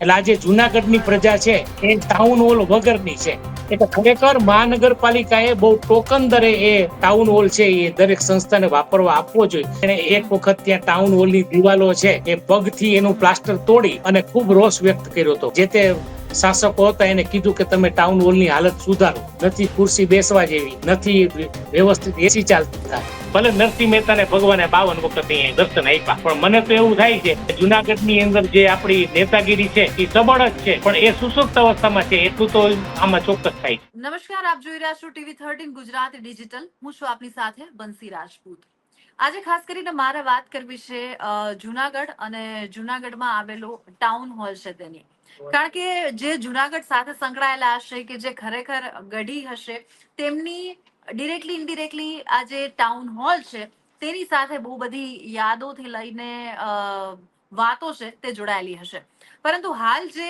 એટલે આજે જુનાગઢની પ્રજા છે એ ટાઉન હોલ વગરની છે. એટલે ખરેખર મહાનગરપાલિકાએ બહુ ટોકન દરે એ ટાઉન હોલ છે એ દરેક સંસ્થાને વાપરવા આપવો જોઈએ. અને એક વખત ત્યાં ટાઉન હોલની દિવાલો છે એ પગથી એનું પ્લાસ્ટર તોડી અને ખૂબ રોષ વ્યક્ત કર્યો હતો. જે તે શાસકો હતા એને કીધું કે તમે ટાઉન હોલની હાલત સુધારો. નથી ખુરશી બેસવા જેવી, નથી વ્યવસ્થિત એસી ચાલતી ભલે નરસિંહ મહેતાને ભગવાને બાવન વખત અહીંયા દર્શન આપ્યા, પણ મને તો એવું થાય છે કે જુનાગઢની અંદર જે આપણી નેતાગીરી છે, એ સબળ જ છે. પણ એ સુસુપ્ત અવસ્થામાં છે, એટલું તો આમાં ચોક્કસ નમસ્કાર આપ જોઈ રહ્યા છો ટીવી થર્ટીન ગુજરાત ડિજિટલ. હું છું આપની સાથે બંસી રાજપૂત. આજે ખાસ કરીને મારે વાત કરવી છે જુનાગઢ અને જુનાગઢમાં આવેલો ટાઉન હોલ છે તેની. કારણ કે જે જુનાગઢ સાથે સંકળાયેલા હશે કે જે ખરેખર ગઢી હશે તેમની ડિરેક્ટલી ઇનડિરેક્ટલી આ જે ટાઉન હોલ છે તેની સાથે બહુ બધી યાદોથી લઈને અ, વાતો છે તે જોડાયેલી હશે. પરંતુ હાલ જે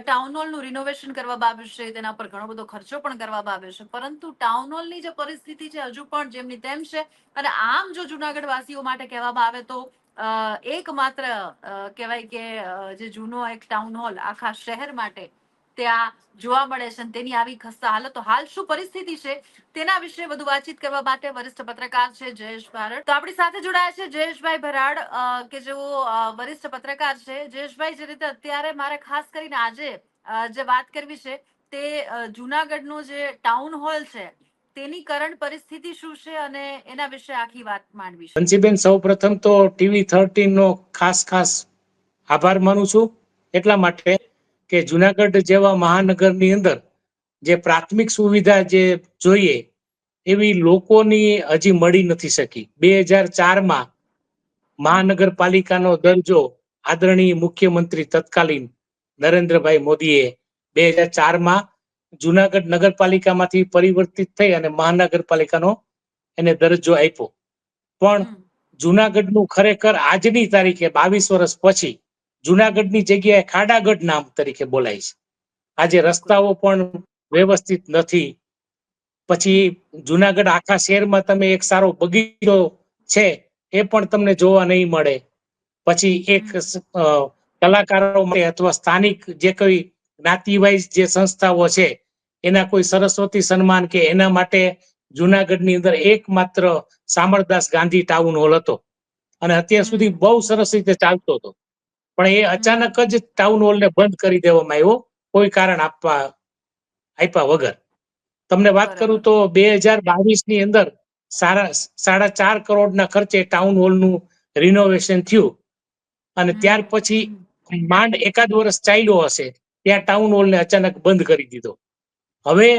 ટાઉન હોલનું રિનોવેશન કરવા આવ્યું છે, તેના પર ઘણો બધો ખર્ચો પણ કરવા આવ્યો છે. પરંતુ ટાઉન હોલની જે પરિસ્થિતિ છે, હજુ પણ જેમની તેમ છે. અને આમ જો જુનાગઢ વાસીઓ માટે કહેવામાં આવે તો એકમાત્ર કહેવાય કે જે જૂનો એક ટાઉન હોલ આખા શહેર માટે ત્યાં જોવા મળે છે તેની આવી ખસ્તા હાલતો હાલ શું પરિસ્થિતિ છે તેના વિશે વધુ વાતચીત કરવા માટે વરિષ્ઠ પત્રકાર છે જયેશ ભારત તો આપણી સાથે જોડાયા છે જયેશભાઈ ભરાડ કે જેઓ વરિષ્ઠ પત્રકાર છે. જયેશભાઈ, જે રીતે અત્યારે મારે ખાસ કરીને આજે જે વાત કરવી છે તે જુનાગઢનો જે ટાઉન હોલ છે તેની કરંટ પરિસ્થિતિ શું છે અને એના વિશે આખી વાત માંડવી છે. બંસીબેન સૌ પ્રથમ તો ટીવી થર્ટીન નો ખાસ ખાસ આભાર માનું છું. એટલા માટે કે જુનાગઢ જેવા મહાનગરની અંદર જે પ્રાથમિક સુવિધા જે જોઈએ એવી લોકોની હજી મળી નથી શકી. બે હજાર ચારમાં મહાનગરપાલિકાનો દરજ્જો આદરણીય મુખ્યમંત્રી તત્કાલીન નરેન્દ્રભાઈ મોદીએ બે હજાર ચારમાં જુનાગઢ નગરપાલિકામાંથી પરિવર્તિત થઈ અને મહાનગરપાલિકાનો એને દરજ્જો આપ્યો. પણ જુનાગઢનું ખરેખર આજની તારીખે બાવીસ વર્ષ પછી જુનાગઢની જગ્યાએ ખાડાગઢ નામ તરીકે બોલાય છે. આજે રસ્તાઓ પણ વ્યવસ્થિત નથી. પછી જુનાગઢ આખા શહેરમાં તમે એક સારો બગીચો છે, એ પણ તમને જોવા નહીં મળે. પછી એક કલાકારો માટે અથવા સ્થાનિક જે કોઈ જ્ઞાતિવાઇઝ જે સંસ્થાઓ છે, એના કોઈ સરસ્વતી સન્માન કે એના માટે જુનાગઢની અંદર એકમાત્ર સામળદાસ ગાંધી ટાઉન હોલ હતો. અને અત્યાર સુધી બહુ સરસ રીતે ચાલતો હતો. પણ એ અચાનક જ ટાઉન હોલને બંધ કરી દેવામાં આવ્યો. કોઈ કારણ આપવા આપ્યા વગર. તમને વાત કરું તો બે હજાર બાવીસની અંદર સારા સાડા ચાર કરોડના ખર્ચે ટાઉન હોલનું રિનોવેશન થયું. અને ત્યાર પછી માંડ એકાદ વર્ષ ચાલ્યો હશે ત્યાં ટાઉન હોલને અચાનક બંધ કરી દીધો. હવે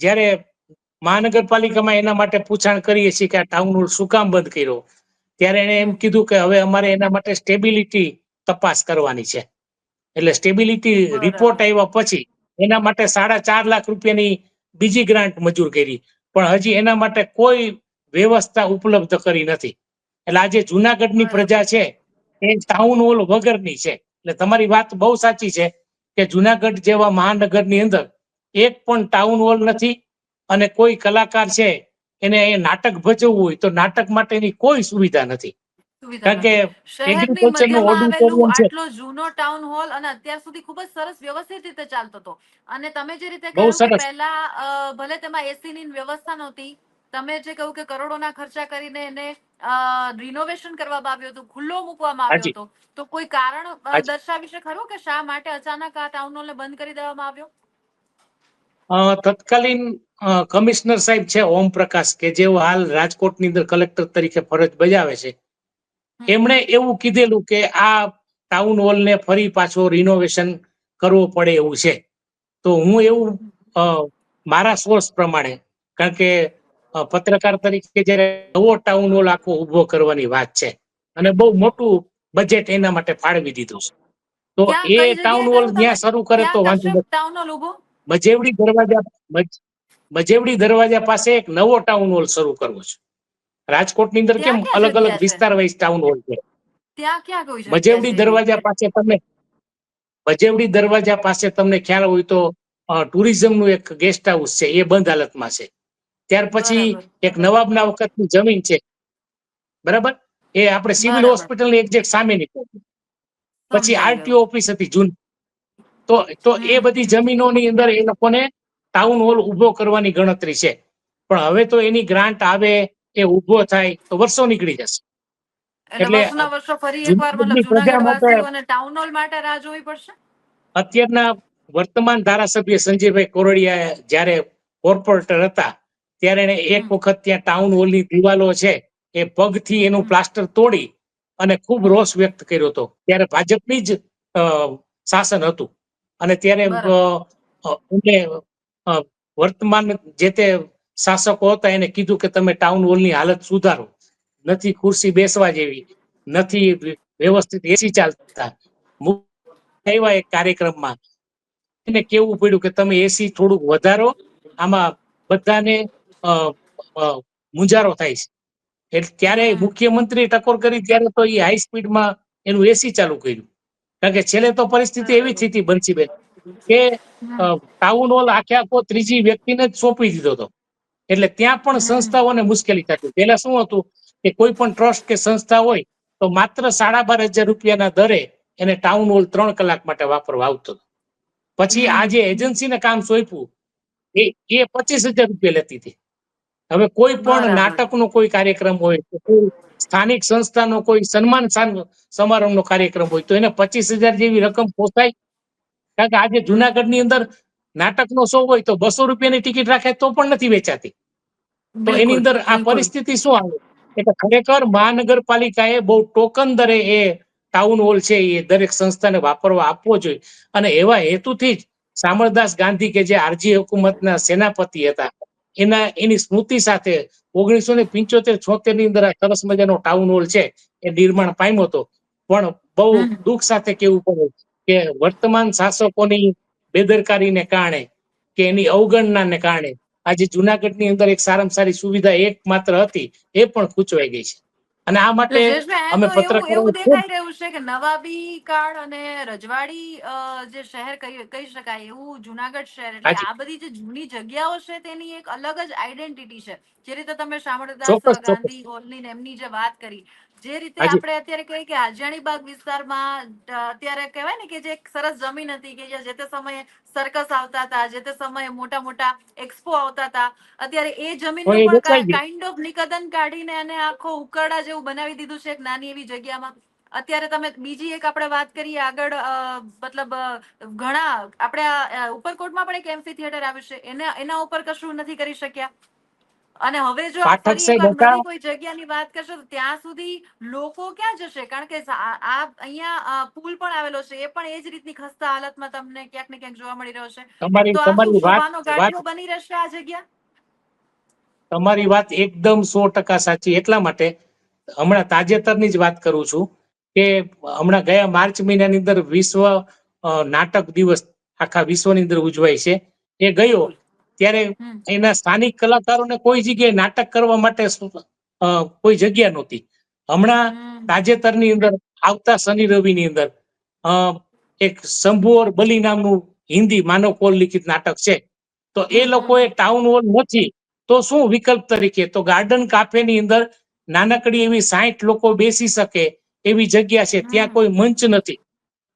જ્યારે મહાનગરપાલિકામાં એના માટે પૂછાણ કરીએ છીએ કે આ ટાઉન હોલ શું કામ બંધ કર્યો? ત્યારે એને એમ કીધું કે હવે અમારે એના માટે સ્ટેબિલિટી તપાસ કરવાની છે. એટલે સ્ટેબિલિટી રિપોર્ટ આવ્યા પછી એના માટે સાડા ચાર લાખ રૂપિયાની બીજી ગ્રાન્ટ મંજૂર કરી. પણ હજી એના માટે કોઈ વ્યવસ્થા ઉપલબ્ધ કરી નથી. એટલે આજે જુનાગઢની. પ્રજા છે એ ટાઉન હોલ વગરની છે. એટલે તમારી વાત બહુ સાચી છે કે જુનાગઢ જેવા મહાનગરની અંદર એક પણ ટાઉન હોલ નથી અને કોઈ કલાકાર છે એને એ નાટક ભજવવું હોય તો નાટક માટેની કોઈ સુવિધા નથી. કારણ કે આટલો જૂનો ટાઉન હોલ અને અત્યાર સુધી ખૂબ જ સરસ વ્યવસ્થિત રીતે ચાલતો હતો. અને તમે જે રીતે કહ્યું પહેલા ભલે તેમાં એસી ની વ્યવસ્થા નહોતી તમે જે કહ્યું કે કરોડોના ખર્ચા કરીને એને રિનોવેશન કરવામાં આવ્યું હતું ખુલ્લો મૂકવામાં આવ્યો હતો તો કોઈ કારણ દર્શાવી છે ખરું કે શા માટે અચાનક આ ટાઉન હોલને બંધ કરી દેવામાં આવ્યો? તત્કાલીન કમિશનર સાહેબ છે ઓમ પ્રકાશ કે જેઓ હાલ રાજકોટની અંદર કલેક્ટર તરીકે ફરજ બજાવે છે. એમણે એવું કીધેલું કે આ ટાઉન હોલને ફરી પાછો રિનોવેશન કરવો પડે એવું છે. તો હું એવું મારા સોર્સ પ્રમાણે કારણ કે પત્રકાર તરીકે જયારે નવો ટાઉન હોલ આખો ઊભો કરવાની વાત છે અને બહુ મોટું બજેટ એના માટે ફાળવી દીધું છે. તો એ ટાઉન હોલ ત્યાં શરૂ કરે તો વાંધો હોલ મજેવડી દરવાજા મજેવડી દરવાજા પાસે એક નવો ટાઉન હોલ શરૂ કરવો છે. રાજકોટની અંદર કેમ અલગ અલગ વિસ્તાર વાઇઝ ટાઉન હોલ છે? ત્યાં ક્યાં મજેવડી દરવાજા પાસે તમને ભજેવડી દરવાજા પાસે તમને ખ્યાલ હોય તો ટુરિઝમનું એક ગેસ્ટ હાઉસ છે એ બંધ હાલતમાં છે. ત્યાર પછી એક નવાબના વખતની જમીન છે. બરાબર? એ આપણે સિવિલ હોસ્પિટલ હોસ્પિટલની એક્ઝેક્ટ સામેની પછી આરટીઓ ઓફિસ હતી જૂન. તો તો એ બધી જમીનોની અંદર એ લોકોને ટાઉન હોલ ઊભો કરવાની ગણતરી છે. પણ હવે તો એની ગ્રાન્ટ આવે એ ઊભો થાય તો વર્ષો નીકળી જશે. એટલે એટલે વર્ષો ફરી એકવાર મતલબ પ્રજા જુનાગઢ માટે વાસીઓને ટાઉન હોલ માટે રાહ જોવી પડશે? અત્યારના વર્તમાન ધારાસભ્ય સંજયભાઈ કોરડિયા જ્યારે કોર્પોરેટર હતા ત્યારે એને એક વખત ત્યાં ટાઉન હોલની દિવાલો છે એ પગથી એનું પ્લાસ્ટર તોડી અને ખૂબ રોષ વ્યક્ત કર્યો હતો. ત્યારે ભાજપની જ શાસન હતું. અને ત્યારે વર્તમાન જે તે શાસકો હતા, એને કીધું કે તમે ટાઉન હોલની હાલત સુધારો. નથી ખુરશી બેસવા જેવી, નથી વ્યવસ્થિત એસી ચાલતા. એવા એક કાર્યક્રમમાં. એને કેવું પડ્યું કે તમે એસી થોડુંક વધારો, આમાં બધાને મુંજારો થાય છે. એટલે ત્યારે મુખ્યમંત્રી ટકોર કરી ત્યારે તો એ હાઈ સ્પીડમાં એનું એસી ચાલુ કર્યું. કારણ કે છેલ્લે તો પરિસ્થિતિ એવી સ્થિતિ હતી બંસીબેન કે ટાઉન હોલ આખે આખો ત્રીજી વ્યક્તિને જ સોંપી દીધો હતો. એટલે ત્યાં પણ સંસ્થાઓને મુશ્કેલી થતી. પેલા શું હતું કે કોઈ પણ ટ્રસ્ટ કે સંસ્થા હોય તો માત્ર સાડા બાર હજાર રૂપિયાના દરે એને ટાઉન હોલ ત્રણ કલાક માટે વાપરવા આવતો હતો. પછી આ જે એજન્સીને કામ સોંપ્યું એ એ પચીસ હજાર રૂપિયા લેતી હતી. હવે કોઈ પણ. નાટકનો કોઈ કાર્યક્રમ હોય કોઈ સ્થાનિક સંસ્થાનો કોઈ સન્માન સાન- સમારંભનો કાર્યક્રમ હોય તો એને પચીસ હજાર જેવી રકમ પોસાય. કારણ કે આજે જુનાગઢ જુનાગઢની અંદર નાટકનો શો હોય તો બસો રૂપિયાની ટિકિટ રાખે તો પણ નથી વેચાતી. તો એની અંદર આ પરિસ્થિતિ શું આવે? એટલે ખરેખર મહાનગરપાલિકાએ બહુ ટોકન દરે એ ટાઉન હોલ છે એ દરેક સંસ્થાને વાપરવા આપવો જોઈએ. અને એવા હેતુથી જ શામળદાસ ગાંધી કે જે આરજી હુકુમતના સેનાપતિ હતા એના એની સ્મૃતિ સાથે ઓગણીસો ને પિંચોતેર છોતેરની અંદર આ સરસ મજાનો ટાઉન હોલ છે એ નિર્માણ પામ્યો હતો. પણ બહુ દુઃખ સાથે કેવું પડે કે વર્તમાન શાસકોની બેદરકારીને કારણે કે એની અવગણનાને કારણે આજે જુનાગઢની અંદર એક સારામાં સારી સુવિધા એક માત્ર હતી એ પણ ખૂંચવાઈ ગઈ છે. અને આ માટે અમે પત્રકારો એવું દેખાઈ રહ્યું છે કે નવાબી કાળ અને રજવાડી જે શહેર કહી શકાય એવું જુનાગઢ શહેર એટલે આ બધી જે જૂની જગ્યાઓ છે તેની એક અલગ જ આઈડેન્ટિટી છે. જે રીતે તમે શામળદાસ ગાંધી હોલની એમની જે વાત કરી જે રીતે આપણે અત્યારે કહીએ કે હાજાણી બાગ વિસ્તારમાં અત્યારે કહેવાય ને કે જે એક સરસ જમીન હતી કે જે તે સમયે સરકસ આવતા હતા જે તે સમયે મોટા મોટા એક્સપો આવતા હતા અત્યારે એ જમીન પણ કાઇન્ડ ઓફ નિકદન કાઢીને એને આખો ઉકરડા જેવું બનાવી દીધું છે એક નાની એવી જગ્યામાં. અત્યારે તમે બીજી એક આપણે વાત કરીએ આગળ મતલબ ઘણા આપણે ઉપરકોટમાં પણ એક એમ્ફી થિયેટર આવ્યું છે. એના એના ઉપર કશું નથી કરી શક્યા? અને હવે જો કોઈ જગ્યાની વાત કરશો તો ત્યાં સુધી લોકો ક્યાં જશે? કારણ કે આ અહીંયા પુલ પણ આવેલો છે એ પણ એ જ રીતની ખસ્તા હાલતમાં તમને ક્યાંક ને ક્યાંક જોવા મળી રહ્યો છે. તો બની રહેશે આ જગ્યા? તમારી વાત એકદમ સો ટકા સાચી. એટલા માટે હમણાં તાજેતરની જ વાત કરું છું કે હમણાં ગયા માર્ચ મહિનાની અંદર વિશ્વ નાટક દિવસ આખા વિશ્વની અંદર ઉજવાય છે. એ ગયો. ત્યારે એના સ્થાનિક કલાકારોને કોઈ જગ્યાએ નાટક કરવા માટે કોઈ જગ્યા નહોતી. હમણાં હમ. તાજેતરની અંદર આવતા શનિ રવિની અંદર એક શંભુઓર બલી નામનું હિન્દી માનવ કોલ લિખિત નાટક છે. તો એ લોકોએ ટાઉન હોલ નથી. તો શું વિકલ્પ તરીકે? તો ગાર્ડન કાફેની અંદર નાનકડી એવી સાઠ લોકો બેસી શકે એવી જગ્યા છે. ત્યાં કોઈ મંચ નથી.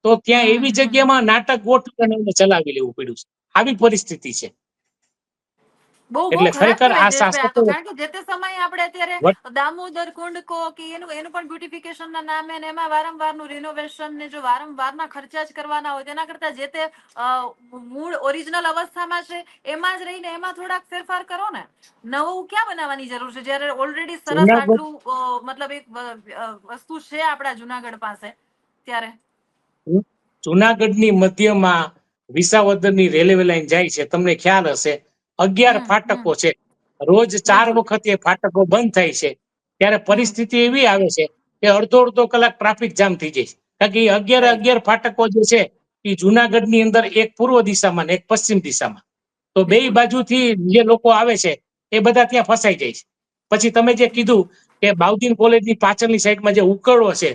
તો ત્યાં એવી જગ્યામાં નાટક ગોઠવી અને ચલાવી લેવું પડ્યું છે. આવી પરિસ્થિતિ છે. એટલે ખરેખર આ શાસકો કારણ કે જે તે સમયે આપણે અત્યારે દામોદર કુંડ કો કે એનું એનું પણ બ્યુટિફિકેશન ના નામે ને એમાં વારંવારનું રિનોવેશન ને જો વારંવારના ખર્ચા જ કરવાના હોય તેના કરતા જે તે મૂળ ઓરિજિનલ અવસ્થામાં છે એમાં જ રહીને એમાં થોડાક ફેરફાર કરો ને. નવું ક્યાં બનાવવાની જરૂર છે? જ્યારે ઓલરેડી સરસ આટલું મતલબ એક વસ્તુ છે આપણા જુનાગઢ પાસે ત્યારે? જુનાગઢની મધ્યમાં વિસાવદરની રેલવે લાઈન જાય છે. તમને ખ્યાલ હશે. અગિયાર ફાટકો છે. રોજ ચાર વખત એ ફાટકો બંધ થાય છે. ત્યારે પરિસ્થિતિ એવી આવે છે કે અડધો અડધો કલાક ટ્રાફિક જામ થઈ જાય છે. કારણ કે એ અગિયાર અગિયાર ફાટકો જે છે એ જુનાગઢની અંદર એક પૂર્વ દિશામાં ને એક પશ્ચિમ દિશામાં. તો બે બાજુથી જે લોકો આવે છે એ બધા ત્યાં ફસાઈ જાય છે. પછી તમે જે કીધું કે બાઉદીન કોલેજની પાછળની સાઈડમાં જે ઉકળો છે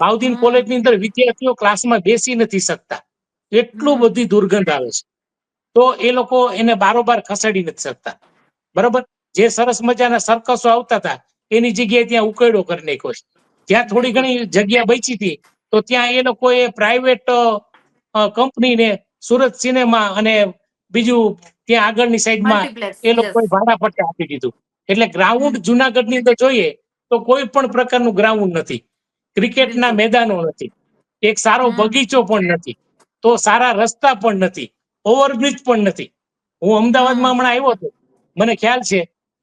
બાઉદીન કોલેજની અંદર વિદ્યાર્થીઓ ક્લાસમાં બેસી નથી શકતા. એટલું બધી દુર્ગંધ આવે છે. તો એ લોકો એને બારોબાર ખસેડી નથી શકતા. બરોબર? જે સરસ મજાના સર્કસો આવતા હતા એની જગ્યાએ ત્યાં ઉકેડો કરી નાખ્યો છે. જ્યાં થોડી ઘણી જગ્યા બચી હતી તો ત્યાં એ લોકોએ પ્રાઇવેટ કંપનીને સુરત સિનેમા અને બીજું ત્યાં આગળની સાઈડમાં એ લોકોએ ભાડા પટ્ટે આપી દીધું. એટલે ગ્રાઉન્ડ જુનાગઢની અંદર જોઈએ તો કોઈ પણ પ્રકારનું ગ્રાઉન્ડ નથી. ક્રિકેટના મેદાનો નથી. એક સારો બગીચો પણ નથી. તો સારા રસ્તા પણ નથી. ઓવરબ્રિજ પણ નથી. હું અમદાવાદમાં હમ. હમણાં આવ્યો હતો. મને ખ્યાલ છે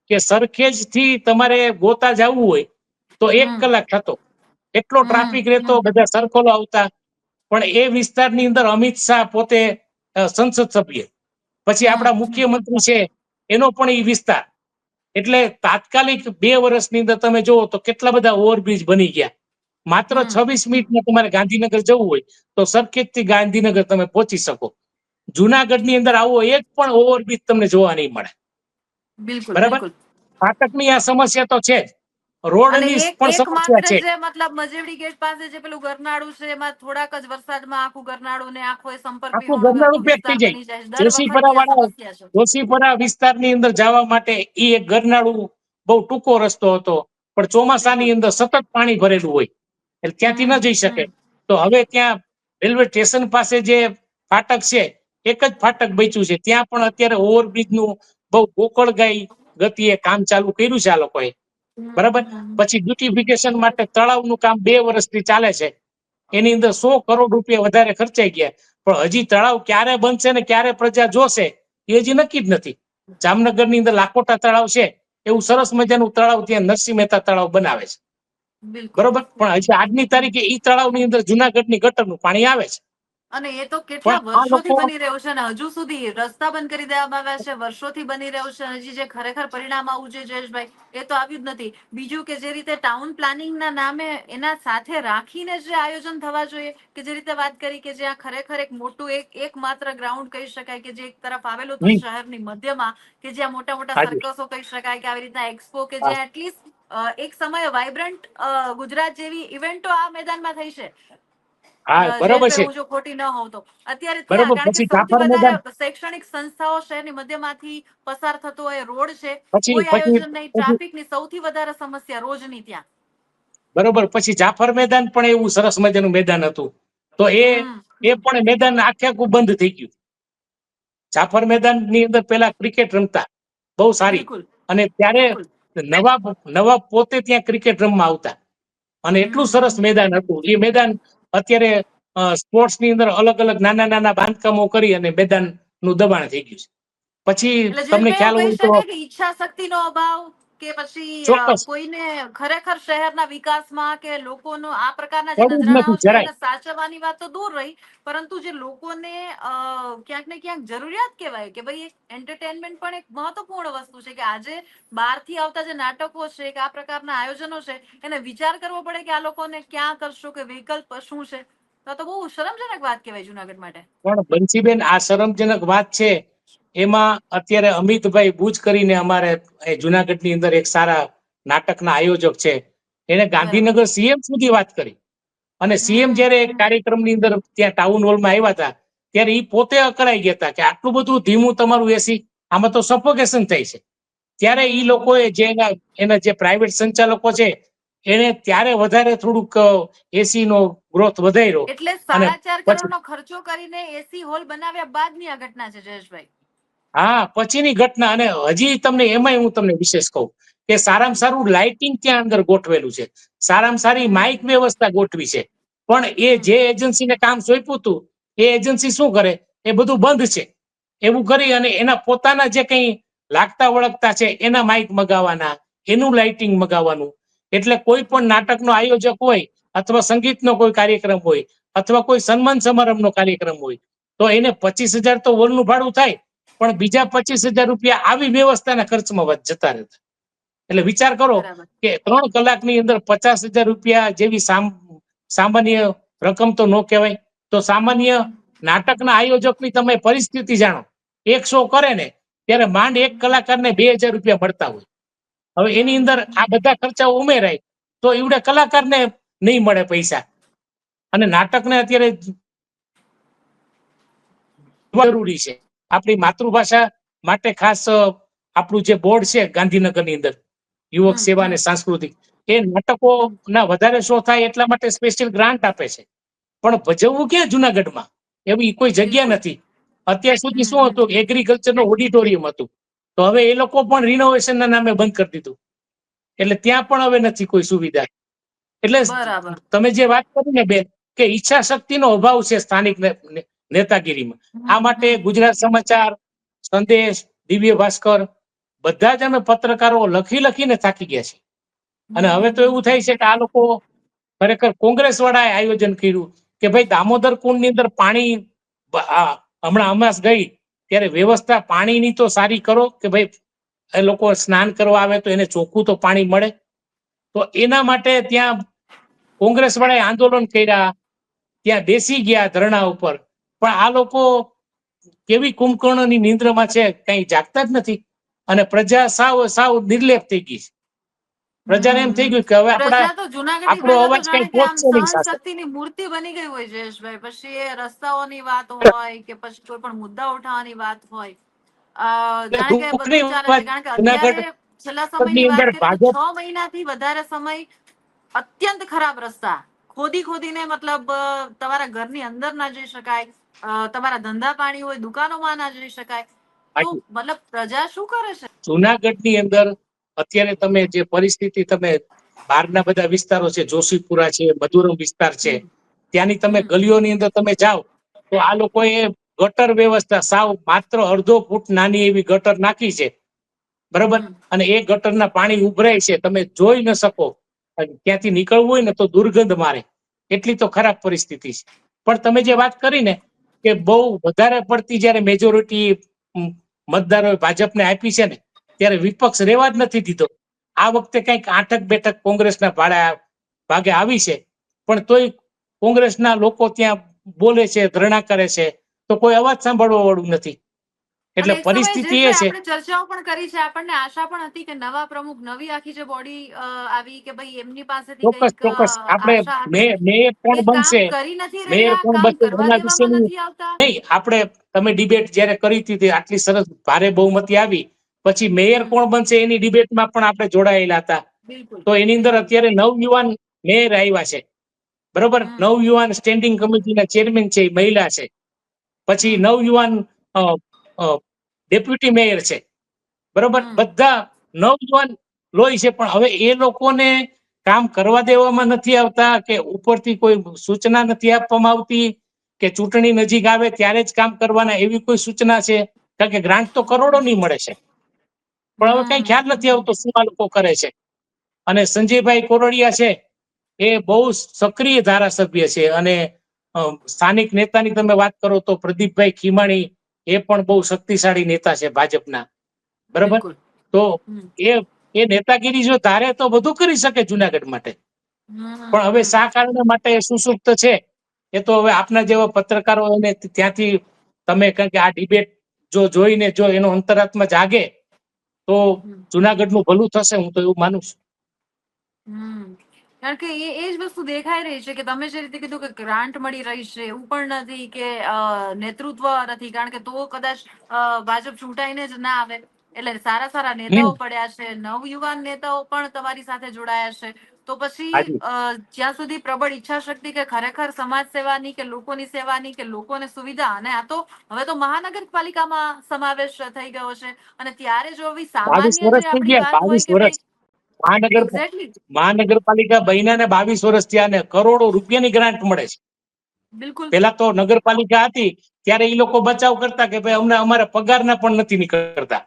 કે સરખેજથી તમારે ગોતા જવું હોય તો એક કલાક થતો. એટલો ટ્રાફિક રહેતો બધા સરખોલો આવતા. પણ એ વિસ્તારની અંદર અમિત શાહ પોતે સંસદ સભ્ય. પછી. આપણા મુખ્યમંત્રી છે એનો પણ એ વિસ્તાર. એટલે તાત્કાલિક બે વર્ષની અંદર તમે જુઓ તો કેટલા બધા ઓવરબ્રિજ બની ગયા. માત્ર. છવ્વીસ મિનિટમાં તમારે ગાંધીનગર જવું હોય તો સરખેજથી ગાંધીનગર તમે પહોંચી શકો. જુનાગઢની અંદર આવો એક પણ ઓવરબ્રિજ તમને જોવા નહીં મળે. બિલકુલ બરાબર? ફાટકની આ સમસ્યા તો છે જ. રોડની પણ સમસ્યા છે. મતલબ મજેવડી ગેટ પાસે જે પેલું ગરનાળું છે એમાં થોડાક જ વરસાદમાં આખું ગરનાળું ને આખો સંપર્ક આખું ગરનાળું પેક થઈ જાય. જોશીપરા વાળા જોશીપરા વિસ્તારની અંદર જવા માટે એ એક ગરનાળું બહુ ટૂંકો રસ્તો હતો પણ ચોમાસાની અંદર સતત પાણી ભરેલું હોય. એટલે ત્યાંથી ન જઈ શકે. તો હવે ત્યાં રેલવે સ્ટેશન પાસે જે ફાટક છે એક જ ફાટક બચ્યું છે. ત્યાં પણ અત્યારે ઓવરબ્રિજનું બહુ ગોકળગાય ગતિએ કામ ચાલુ કર્યું છે આ લોકોએ. બરાબર? પછી બ્યુટિફિકેશન માટે તળાવનું કામ બે વર્ષથી ચાલે છે. એની અંદર સો કરોડ રૂપિયા વધારે ખર્ચાઈ ગયા. પણ હજી તળાવ ક્યારે બનશે ને ક્યારે પ્રજા જોશે એ હજી નક્કી જ નથી. જામનગરની અંદર લાખોટા તળાવ છે. એવું સરસ મજાનું તળાવ ત્યાં નરસિંહ મહેતા તળાવ બનાવે છે. બરોબર? પણ હજી આજની તારીખે ઈ તળાવની અંદર જુનાગઢની ગટરનું પાણી આવે છે. અને એ તો કેટલા વર્ષોથી બની રહ્યો છે અને હજુ સુધી રસ્તા બંધ કરી દેવામાં આવ્યા છે વર્ષોથી બની રહ્યો છે હજી જે ખરેખર પરિણામ આવું છે જયેશભાઈ એ તો આવ્યું જ નથી. બીજું કે જે રીતે ટાઉન પ્લાનિંગના નામે એના સાથે રાખીને જે આયોજન થવા જોઈએ કે જે રીતે વાત કરી કે જ્યાં ખરેખર એક મોટું એક એકમાત્ર ગ્રાઉન્ડ કહી શકાય કે જે એક તરફ આવેલું હતું શહેરની મધ્યમાં કે જ્યાં મોટા મોટા સર્કસો કહી શકાય કે આવી રીતના એક્સપો કે જ્યાં એટલીસ્ટ એક સમયે વાઇબ્રન્ટ ગુજરાત જેવી ઇવેન્ટો આ મેદાનમાં થઈ છે. હા બરોબર છે. જો ખોટી ન હોઉં તો. અત્યારે ત્યાં બરોબર પછી જાફર મેદાન શૈક્ષણિક સંસ્થાઓ શહેરની મધ્યમાંથી પસાર થતો હોય રોડ છે કોઈ આયોજન નહીં ટ્રાફિકની સૌથી વધારે સમસ્યા રોજની ત્યાં. બરોબર પછી જાફર મેદાન પણ એવું સરસ મજાનું મેદાન હતું. તો એ એ પણ મેદાન આખે આખું બંધ થઈ ગયું. જાફર મેદાનની અંદર પેલા ક્રિકેટ રમતા બહુ સારી. અને ત્યારે નવાબ નવાબ પોતે ત્યાં ક્રિકેટ રમવા આવતા. અને એટલું સરસ મેદાન હતું. એ મેદાન અત્યારે સ્પોર્ટ્સની અંદર અલગ અલગ નાના નાના બાંધકામો કરી અને મેદાનનું દબાણ થઈ ગયું છે. પછી તમને ખ્યાલ હોય તો ઈચ્છા શક્તિનો અભાવ કે પછી કોઈને ખરેખર શહેરના વિકાસમાં કે લોકોનો આ પ્રકારના જે સાચવવાની વાત તો દૂર રહી. પરંતુ જે લોકોને ક્યાંક ને ક્યાંક જરૂરિયાત કહેવાય કે ભાઈ એન્ટરટેનમેન્ટ પણ એક મહત્વપૂર્ણ વસ્તુ છે કે આજે બહારથી આવતા જે નાટકો છે કે આ પ્રકારના આયોજનો છે એને વિચાર કરવો પડે કે આ લોકોને ક્યાં કરશો કે વિકલ્પ શું છે. તો તો બહુ શરમજનક વાત કહેવાય જુનાગઢ માટે. પણ બંસીબેન આ શરમજનક વાત છે. એમાં અત્યારે અમિતભાઈ બુજ કરીને અમારે જુનાગઢ જુનાગઢની અંદર એક સારા નાટકના આયોજક છે. એને ગાંધીનગર સીએમ સુધી વાત કરી. અને સીએમ જયારે એક કાર્યક્રમની અંદર ત્યાં ટાઉન હોલમાં આવ્યા હતા ત્યારે એ પોતે અકળાઈ ગયા હતા કે આટલું બધું ધીમું તમારું એસી આમાં તો સફોકેશન થાય છે. ત્યારે એ. લોકોએ જે એના એના જે પ્રાઇવેટ સંચાલકો છે એને ત્યારે વધારે થોડુંક એસી નો ગ્રોથ વધાર્યો. એટલે સાડા ચાર કરોડ નો ખર્ચો કરીને એસી હોલ બનાવ્યા બાદની આ ઘટના છે જયેશભાઈ. હા, પછીની ઘટના, અને હજી તમને એમાંય હું તમને વિશેષ કહું કે સારામાં સારું લાઇટિંગ ત્યાં અંદર ગોઠવેલું છે. સારામાં સારી માઇક વ્યવસ્થા ગોઠવી છે. પણ એ જે એજન્સીને કામ સોંપ્યું હતું, એ એજન્સી શું કરે? એ બધું બંધ છે. એવું કરી અને એના પોતાના જે કંઈ લાગતા વળગતા છે, એના માઇક મગાવવાના, એનું લાઇટિંગ મગાવવાનું. એટલે કોઈ પણ નાટકનો આયોજક હોય, અથવા સંગીતનો કોઈ કાર્યક્રમ હોય, અથવા કોઈ સન્માન સમારંભનો કાર્યક્રમ હોય, તો એને પચીસ હજાર તો વોલનું ભાડું થાય. પણ બીજા પચીસ હજાર રૂપિયા આવી વ્યવસ્થાના ખર્ચમાં જતા રહેતા. એટલે વિચાર કરો કે ત્રણ કલાકની અંદર પચાસ હજાર રૂપિયા જેવી સામાન્ય રકમ તો ન કહેવાય. તો સામાન્ય નાટકના આયોજકની તમે પરિસ્થિતિ જાણો. એક શો કરે ને ત્યારે માંડ એક કલાકારને બે હજાર રૂપિયા મળતા હોય. હવે એની અંદર આ બધા ખર્ચાઓ ઉમેરાય તો એવડે કલાકારને નહીં મળે પૈસા. અને નાટકને અત્યારે જરૂરી છે. આપણી માતૃભાષા માટે ખાસ આપણું જે બોર્ડ છે ગાંધીનગરની અંદર યુવક સેવા અને સાંસ્કૃતિક એ નાટકો ના વધારે શો થાય એટલા માટે સ્પેશિયલ ગ્રાન્ટ આપે છે. પણ ભજવવું ક્યાં જુનાગઢમાં? એવી કોઈ જગ્યા નથી. અત્યાર સુધી શું હતું? એગ્રીકલ્ચરનું ઓડિટોરિયમ હતું. તો હવે એ લોકો પણ રિનોવેશન ના નામે બંધ કરી દીધું. એટલે ત્યાં પણ હવે નથી કોઈ સુવિધા. એટલે તમે જે વાત કરી ને બેન કે ઈચ્છા શક્તિનો અભાવ છે સ્થાનિક નેતાગીરીમાં. આ માટે ગુજરાત સમાચાર સંદેશ દિવ્ય ભાસ્કર બધા જ અમે પત્રકારો લખી લખીને થાકી ગયા છે અને હવે તો એવું થાય છે કે આ લોકો ખરેખર કોંગ્રેસ વાળાએ આયોજન કર્યું કે ભાઈ દામોદર કુંડની અંદર પાણી હમણાં અમાસ ગઈ ત્યારે વ્યવસ્થા પાણીની તો સારી કરો કે ભાઈ એ લોકો સ્નાન કરવા આવે તો એને ચોખ્ખું તો પાણી મળે. તો એના માટે ત્યાં કોંગ્રેસ વાળાએ આંદોલન કર્યા ત્યાં બેસી ગયા ધરણા ઉપર. પણ આ લોકો કેવી કુંભકર્ણની નિંદ્રમાં છે કઈ જાગતા જ નથી. અને પ્રજા સાવ સાવ નિર્લેપ થઈ ગઈ છે. પ્રજાને એમ થઈ ગયું કે હવે આપણા આપણો અવાજ કઈ પહોંચશે નહીં શક્તિની મૂર્તિ બની ગઈ હોય જયેશભાઈ. પછી એ રસ્તાઓની વાત હોય કે પછી કોઈ પણ મુદ્દા ઉઠાવવાની વાત હોય. અત્યંત ખરાબ રસ્તા. ખોદી ખોદીને મતલબ તમારા ઘરની અંદર ના જઈ શકાય. તમારા ધંધા પાણી હોય દુકાનોમાં ના જઈ શકાય. તો મતલબ પ્રજા શું કરે છે? જુનાગઢની અંદર અત્યારે તમે જે પરિસ્થિતિ તમે બહારના બધા વિસ્તારો છે જોશીપુરા છે મધુરમ વિસ્તાર છે ત્યાંની તમે ગલીઓની અંદર તમે જાઓ તો આ લોકોએ ગટર વ્યવસ્થા સાવ માત્ર અડધો ફૂટ નાની એવી ગટર નાખી છે. બરાબર? અને એ ગટરના પાણી ઉભરાય છે તમે જોઈ ન શકો. ત્યાંથી નીકળવું હોય ને તો દુર્ગંધ મારે. એટલી તો ખરાબ પરિસ્થિતિ છે. પણ તમે જે વાત કરી ને કે બહુ વધારે પડતી જયારે મેજોરિટી મતદારોએ ભાજપને આપી છે ને, ત્યારે વિપક્ષ રેવા જ નથી દીધો. આ વખતે કંઈક આઠક બેઠક કોંગ્રેસના ભાડા ભાગે આવી છે. પણ તોય કોંગ્રેસના લોકો ત્યાં બોલે છે, ધરણા કરે છે. તો કોઈ અવાજ સાંભળવા વાળું નથી. એટલે પરિસ્થિતિ એ છે. ચર્ચાઓ પણ કરી છે આપણને આશા પણ હતી કે નવા પ્રમુખ નવી આખી જે બોડી આવી કે ભાઈ એમની પાસેથી ચોક્કસ ચોક્કસ. આપણે મેયર કોણ બનશે? મેયર કોણ બનશે એના આવતા. નહીં આપણે તમે ડિબેટ જ્યારે કરી હતી આટલી સરસ ભારે બહુમતી આવી. પછી મેયર કોણ બનશે એની ડિબેટમાં પણ આપણે જોડાયેલા હતા. તો એની અંદર અત્યારે અત્યારે નવયુવાન મેયર આવ્યા છે. બરોબર? નવ નવયુવાન સ્ટેન્ડિંગ કમિટીના ચેરમેન છે એ મહિલા છે. પછી નવ અ, ડેપ્યુટી મેયર છે. બરોબર? બધા નવજવાન લોહી છે પણ હવે એ લોકોને કામ કરવા દેવામાં નથી આવતા કે ઉપરથી કોઈ સૂચના નથી આપવામાં આવતી કે ચૂંટણી નજીક આવે ત્યારે જ કામ કરવાના એવી કોઈ સૂચના છે? કારણ કે ગ્રાન્ટ તો કરોડો નહીં મળે છે. પણ હવે કઈ ખ્યાલ નથી આવતો શું આ લોકો કરે છે. અને સંજયભાઈ કોરડિયા છે એ બહુ સક્રિય ધારાસભ્ય છે અને સ્થાનિક નેતાની તમે વાત કરો તો પ્રદીપભાઈ ખીમાણી એ પણ બહુ શક્તિશાળી નેતા છે ભાજપના. બરાબર? તો એ એ નેતાગીરી જો ધારે તો બધું કરી શકે જુનાગઢ માટે. પણ હવે. શા કારણે માટે સુસુપ્ત છે? એ તો હવે આપના જેવા પત્રકારોને ત્યાંથી તમે કારણ કે આ ડિબેટ જો જોઈને જો એનો અંતરાત્મા જાગે તો જુનાગઢ જુનાગઢનું ભલું થશે હું તો એવું માનું છું. કારણ કે એ એ જ વસ્તુ દેખાઈ રહી છે કે તમે જે રીતે કીધું કે ગ્રાન્ટ મળી રહી છે એવું પણ નથી કે નેતૃત્વ નથી. કારણ કે તો કદાચ ભાજપ ચૂંટાઈને જ ના આવે. એટલે સારા સારા નેતાઓ પડ્યા છે નવયુવાન નેતાઓ પણ તમારી સાથે જોડાયા છે. તો પછી અ, જ્યાં સુધી પ્રબળ ઈચ્છા શક્તિ કે ખરેખર સમાજ સેવાની કે લોકોની સેવાની કે લોકોને સુવિધા અને આ તો હવે તો મહાનગરપાલિકામાં સમાવેશ થઈ ગયો છે. અને ત્યારે જો આવી સામાન્ય જે આપણી વાત હોય કે ભાઈ વર્ષ. મહાનગર મહાનગરપાલિકા બન્યાને બાવીસ વર્ષ થયા ને કરોડો રૂપિયાની ગ્રાન્ટ મળે છે. બિલકુલ. પેલા તો નગરપાલિકા હતી ત્યારે એ લોકો બચાવ કરતા કે ભાઈ અમને અમારા પગારના પણ નથી નીકળતા.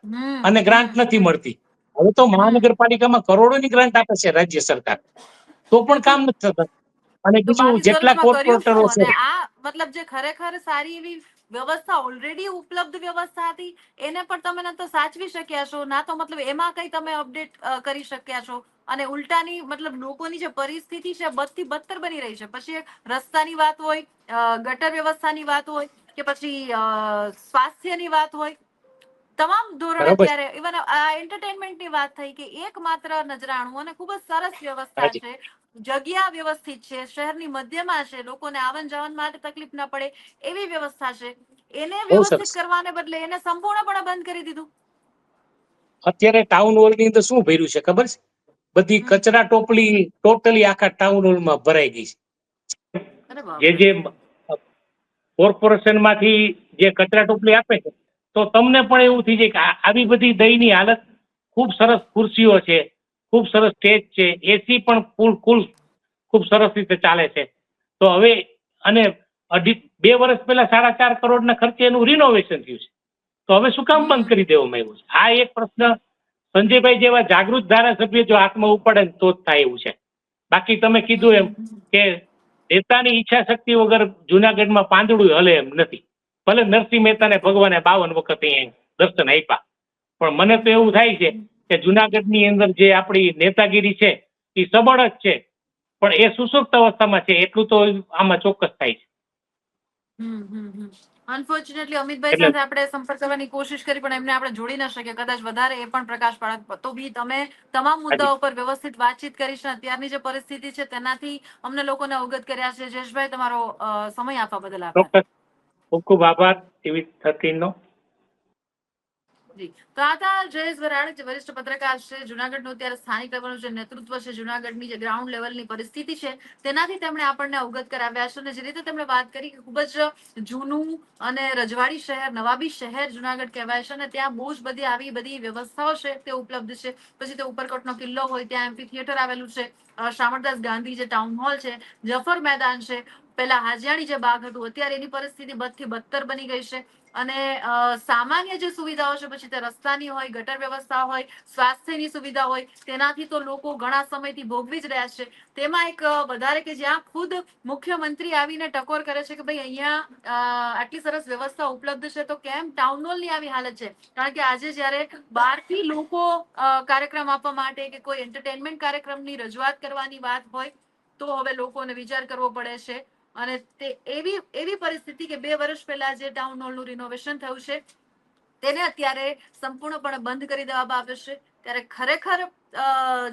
અને ગ્રાન્ટ નથી મળતી. હવે તો મહાનગરપાલિકામાં કરોડોની ગ્રાન્ટ આપે છે રાજ્ય સરકાર. તો પણ કામ નથી થતા. અને બીજું જેટલા કોર્પોરેટરો છે. મતલબ જે ખરેખર સારી એવી વ્યવસ્થા ઓલરેડી ઉપલબ્ધ વ્યવસ્થા હતી. એને પણ તમે ના તો સાચવી શક્યા છો ના તો મતલબ એમાં કઈ તમે અપડેટ કરી શક્યા છો. અને ઉલટાની મતલબ લોકોની જે પરિસ્થિતિ છે બદથી બદતર બની રહી છે. પછી રસ્તાની વાત હોય ગટર વ્યવસ્થાની વાત હોય કે પછી સ્વાસ્થ્યની વાત હોય તમામ ધોરણે ત્યારે અત્યારે ઇવન આ એન્ટરટેનમેન્ટની વાત થઈ કે એકમાત્ર નજરાણું અને ખૂબ જ સરસ વ્યવસ્થા છે. જગ્યા વ્યવસ્થિત છે શહેરની મધ્યમાં છે લોકોને આવન જાવન માટે તકલીફ ના પડે એવી વ્યવસ્થા છે. એને વ્યવસ્થિત કરવાને બદલે એને સંપૂર્ણપણે બંધ કરી દીધું. અત્યારે ટાઉન હોલની અંદર શું ભર્યું છે ખબર છે? બધી કચરા ટોપલી ટોટલી આખા ટાઉન હોલમાં ભરાઈ ગઈ છે. અરે જે કોર્પોરેશનમાંથી જે કચરા ટોપલી આપે છે તો તમને પણ એવું થઈ જાય કે આવી બધી દહીંની હાલત ખૂબ સરસ ખુરશીઓ છે. ખૂબ સરસ સ્ટેજ છે. એસી પણ ફૂલ ફૂલ ખૂબ સરસ રીતે ચાલે છે. તો હવે અને અઢી, બે વર્ષ પહેલા સાડા ચાર કરોડના ખર્ચે એનું રિનોવેશન થયું છે. તો હવે શું કામ બંધ કરી દેવામાં આવ્યું છે? આ એક પ્રશ્ન સંજયભાઈ જેવા જાગૃત ધારાસભ્ય જો હાથમાં ઉપાડે તો જ થાય એવું છે. બાકી તમે કીધું એમ કે નેતાની ઈચ્છા શક્તિ વગર જુનાગઢમાં પાંદડું હલે એમ નથી. ભલે નરસિંહ મહેતાને ભગવાને બાવન વખત અહીંયા દર્શન આપ્યા. પણ મને તો એવું થાય છે કે જુનાગઢની અંદર જે આપણી નેતાગીરી છે એ સબળ જ છે પણ એ સુસુપ્ત અવસ્થામાં છે એટલું તો આમાં ચોક્કસ થાય છે. અનફોર્ચ્યુનેટલી અમિતભાઈ સાથે આપણે સંપર્ક કરવાની કોશિશ કરી પણ એમને આપણે જોડી ન શકીએ. કદાચ વધારે એ પણ પ્રકાશ પાડત તો બી તમે તમામ મુદ્દાઓ પર વ્યવસ્થિત વાતચીત કરી છે અત્યારની જે પરિસ્થિતિ છે તેનાથી અમને લોકોને અવગત કર્યા છે. જયેશભાઈ તમારો સમય આપવા બદલ આભાર. ખૂબ ખૂબ આભાર. ટીવી થર્ટીન નો જી. તો જે વરિષ્ઠ પત્રકાર છે, જુનાગઢનું અત્યારે સ્થાનિક લેવલનું જે નેતૃત્વ છે, જુનાગઢની જે ગ્રાઉન્ડ લેવલની પરિસ્થિતિ છે, તેનાથી તેમણે આપણને અવગત કરાવ્યા છે. અને જે રીતે તેમણે વાત કરી કે ખૂબ જ જૂનું અને રજવાડી શહેર, નવાબી શહેર જુનાગઢ કહેવાય છે, અને ત્યાં બહુ જ બધી આવી બધી વ્યવસ્થાઓ છે, તે ઉપલબ્ધ છે. પછી તે ઉપરકોટનો કિલ્લો હોય, ત્યાં એમપી થિયેટર આવેલું છે શામળદાસ ગાંધી જે ટાઉન હોલ છે, જફર મેદાન છે. પેલા હાજિયાણી જે બાગ હતું, અત્યારે એની પરિસ્થિતિ બદથી બદતર બની ગઈ છે. અને સામાન્ય જે સુવિધાઓ છે, પછી તે રસ્તાની હોય, ગટર વ્યવસ્થા હોય, સ્વાસ્થ્યની સુવિધા હોય, તેનાથી તો લોકો ઘણા સમયથી ભોગવી જ રહ્યા છે. તેમાં એક વધારે કે જ્યાં ખુદ મુખ્યમંત્રી આવીને ટકોર કરે છે કે ભાઈ અહીંયા આટલી સરસ વ્યવસ્થા ઉપલબ્ધ છે, તો કેમ ટાઉન હોલની આવી હાલત છે? કારણ કે આજે જ્યારે બહારથી લોકો કાર્યક્રમ આપવા માટે કે કોઈ એન્ટરટેનમેન્ટ કાર્યક્રમની રજૂઆત કરવાની વાત હોય, તો હવે લોકોને વિચાર કરવો પડે છે. અને તે એવી એવી પરિસ્થિતિ કે બે વર્ષ પહેલા જે ટાઉન હોલનું રિનોવેશન થયું છે, તેને અત્યારે સંપૂર્ણપણે બંધ કરી દેવામાં આવ્યો છે. ત્યારે ખરેખર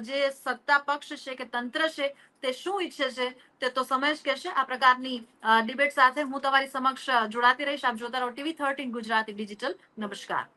જે સત્તા પક્ષ છે કે તંત્ર છે, તે શું ઈચ્છે છે, તે તો સમય જ કહેશે. આ પ્રકારની ડિબેટ સાથે હું તમારી સમક્ષ જોડાતી રહીશ. આપ જોતા રહો ટીવી થર્ટીન ગુજરાતી ડિજિટલ નમસ્કાર.